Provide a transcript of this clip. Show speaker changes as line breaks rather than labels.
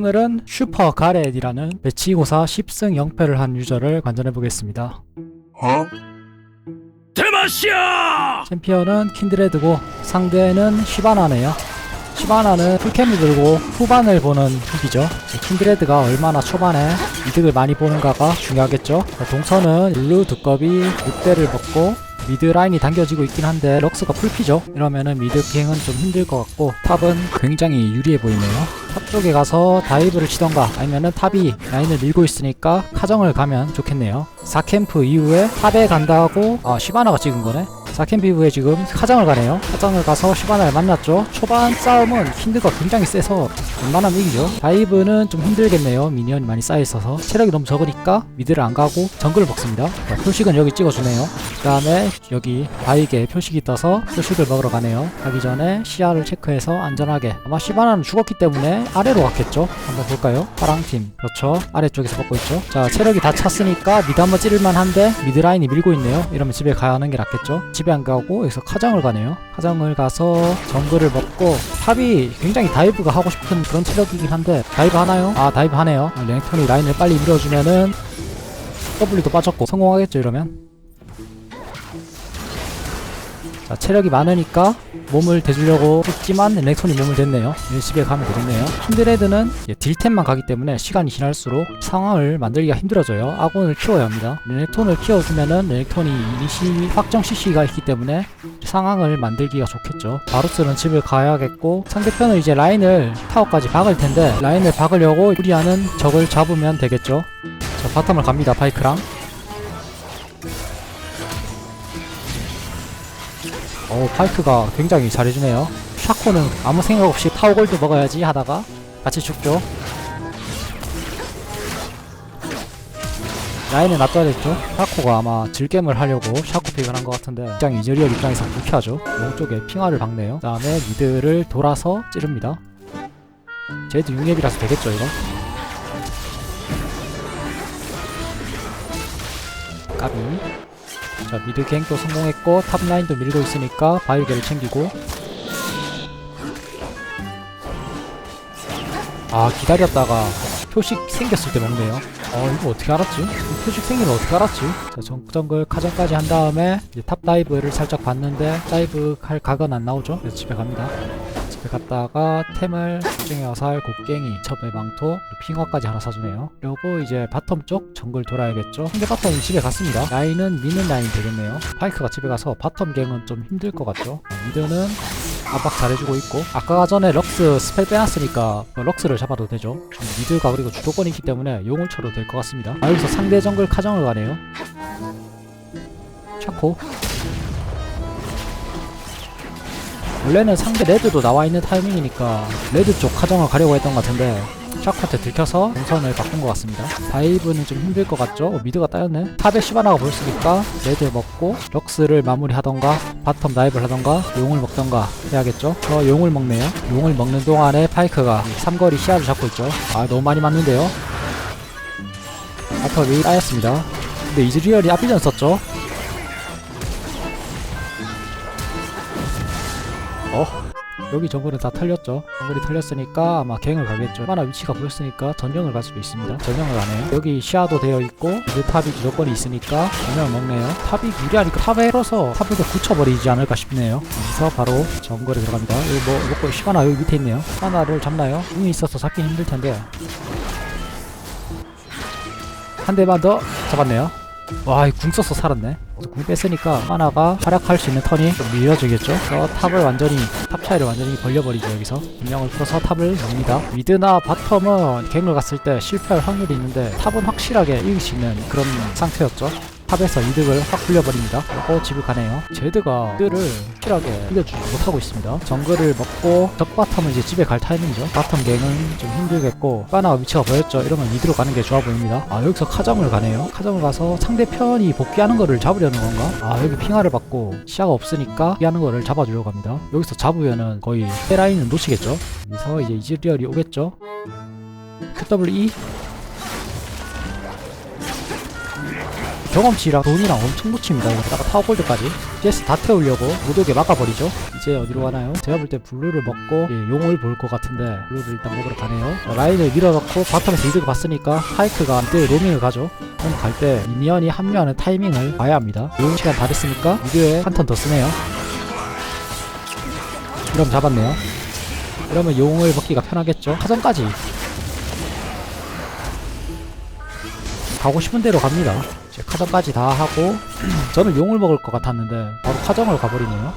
오늘은 슈퍼 가렛이라는 배치고사 10승 0패를 한 유저를 관전해 보겠습니다.
대마시아!
챔피언은 킨드레드고 상대는 시바나네요. 시바나는 풀캠을 들고 후반을 보는 픽이죠. 킨드레드가 얼마나 초반에 이득을 많이 보는가가 중요하겠죠. 동선은 룰루 두꺼비 6대를 먹고 미드 라인이 당겨지고 있긴 한데 럭스가 풀피죠. 이러면은 미드 갱은 좀 힘들 것 같고 탑은 굉장히 유리해 보이네요. 탑 쪽에 가서 다이브를 치던가 아니면은 탑이 라인을 밀고 있으니까 카정을 가면 좋겠네요. 4캠프 이후에 탑에 간다고 아 시바나가 찍은 거네. 4캠프 이후에 지금 카정을 가네요. 카정을 가서 시바나를 만났죠. 초반 싸움은 킨드가 굉장히 세서 웬만하면 이기죠. 다이브는 좀 힘들겠네요. 미니언이 많이 쌓여있어서 체력이 너무 적으니까 미드를 안 가고 정글을 먹습니다. 자, 표식은 여기 찍어주네요. 그 다음에 여기 바위게 표식이 떠서 표식을 먹으러 가네요. 가기 전에 시야를 체크해서 안전하게 아마 시바나는 죽었기 때문에 아래로 갔겠죠. 한번 볼까요? 파랑팀 그렇죠. 아래쪽에서 먹고 있죠. 자 체력이 다 찼으니까 미드 한번 찌를만 한데 미드 라인이 밀고 있네요. 이러면 집에 가는 게 낫겠죠. 집에 안 가고 여기서 카장을 가네요. 카장을 가서 정글을 먹고 탑이 굉장히 다이브가 하고 싶은 그런 체력이긴 한데 다이브 하나요? 아 다이브 하네요. 랭턴이 라인을 빨리 밀어주면은 W도 빠졌고 성공하겠죠 이러면 자 체력이 많으니까 몸을 대주려고 했지만 렉손이 몸을 댔네요. 집에 가면 되겠네요. 킨드레드는 딜템만 가기 때문에 시간이 지날수록 상황을 만들기가 힘들어져요. 아군을 키워야 합니다. 렉톤을 키워주면은 렉톤이 이니시 확정 CC가 있기 때문에 상황을 만들기가 좋겠죠. 바루스는 집을 가야겠고 상대편은 이제 라인을 타워까지 박을 텐데 라인을 박으려고 무리하는 적을 잡으면 되겠죠. 자 바텀을 갑니다 파이크랑 어 파이크가 굉장히 잘해주네요. 샤코는 아무 생각 없이 파워골드 먹어야지 하다가 같이 죽죠. 라인을 놔둬야 됐죠. 샤코가 아마 질겜을 하려고 샤코 픽을 한 것 같은데 굉장히 이즈리얼 입장에서 불쾌하죠. 오른쪽에 핑화를 박네요. 그 다음에 미드를 돌아서 찌릅니다. 쟤도 6렙이라서 되겠죠 이거? 까비 자 미드 갱도 성공했고 탑라인도 밀고 있으니까 바이게를 챙기고 아 기다렸다가 표식 생겼을 때 먹네요 어 이거 어떻게 알았지? 이 표식 생기면 어떻게 알았지? 자 정 정글 카정까지 한 다음에 탑 다이브를 살짝 봤는데 다이브 할 각은 안 나오죠? 그래서 집에 갑니다 갔다가 템을 중의 화살, 곡괭이, 첩의 망토, 핑화까지 하나 사주네요. 그리고 이제 바텀 쪽 정글 돌아야겠죠. 상대 바텀이 집에 갔습니다. 라인은 미는 라인이 되겠네요. 파이크가 집에 가서 바텀 갱은 좀 힘들 것 같죠. 미드는 압박 잘해주고 있고 아까 전에 럭스 스펠 빼놨으니까 뭐 럭스를 잡아도 되죠. 미드가 그리고 주도권이 있기 때문에 용을 쳐도 될 것 같습니다. 아 여기서 상대 정글 카정을 가네요. 차코 원래는 상대 레드도 나와 있는 타이밍이니까 레드 쪽 카정을 가려고 했던 것 같은데 샤크한테 들켜서 동선을 바꾼 것 같습니다. 다이브는 좀 힘들 것 같죠? 어, 미드가 따였네. 탑에 시바나가 보였으니까 레드 먹고 럭스를 마무리하던가 바텀 다이브를 하던가 용을 먹던가 해야겠죠? 저 용을 먹네요. 용을 먹는 동안에 파이크가 삼거리 시야를 잡고 있죠. 아 너무 많이 맞는데요? 바텀이 따였습니다. 근데 이즈리얼이 앞비전 썼죠? 어? 여기 정글은 다 털렸죠. 정글이 털렸으니까 아마 갱을 가겠죠. 하나 위치가 보였으니까 전령을 갈 수도 있습니다. 전령을 가네요. 여기 시야도 되어 있고 이제 탑이 주도권이 있으니까 전령을 먹네요. 탑이 유리하니까 탑에 걸어서 탑을 더 굳혀버리지 않을까 싶네요. 그래서 바로 정글에 들어갑니다. 여기 뭐 먹고 시바나 여기 밑에 있네요. 시바나를 잡나요? 궁이 있어서 잡긴 힘들 텐데 한 대만 더 잡았네요. 와, 이 궁 써서 살았네. 궁 뺐으니까 하나가 활약할 수 있는 턴이 좀 밀려지겠죠? 그래서 탑을 완전히, 탑 차이를 완전히 벌려버리죠, 여기서. 분명을 풀어서 탑을 놉니다. 미드나 바텀은 갱을 갔을 때 실패할 확률이 있는데 탑은 확실하게 이길 수 있는 그런 상태였죠. 탑에서 이득을 확 불려버립니다. 그리고 집을 가네요. 제드가 미드를 확실하게 이겨주지 못하고 있습니다. 정글을 먹고 덕바텀은 이제 집에 갈 타이밍이죠. 바텀 갱은 좀 힘들겠고 빠나가 위치가 보였죠. 이러면 미드로 가는 게 좋아 보입니다. 아 여기서 카정을 가네요. 카정을 가서 상대편이 복귀하는 거를 잡으려는 건가? 아 여기 핑화를 받고 시야가 없으니까 복귀하는 거를 잡아주려고 합니다. 여기서 잡으면은 거의 헤라인은 놓치겠죠. 여기서 이제 이즈리얼이 오겠죠. QWE 경험치랑 돈이랑 엄청 놓칩니다. 여기다가 타워골드까지. CS 다 태우려고 못 오게 막아버리죠. 이제 어디로 가나요? 제가 볼 때 블루를 먹고 예, 용을 볼 것 같은데 블루를 일단 먹으러 가네요. 자, 라인을 밀어넣고 바텀에서 이득을 봤으니까 하이크가 이때 로밍을 가죠. 그럼 갈 때 미니언이 합류하는 타이밍을 봐야 합니다. 용 시간 다 됐으니까 미드에 한 턴 더 쓰네요. 이러면 잡았네요. 이러면 용을 먹기가 편하겠죠? 사전까지. 가고 싶은 대로 갑니다 카정까지 다 하고 저는 용을 먹을 것 같았는데 바로 카정을 가버리네요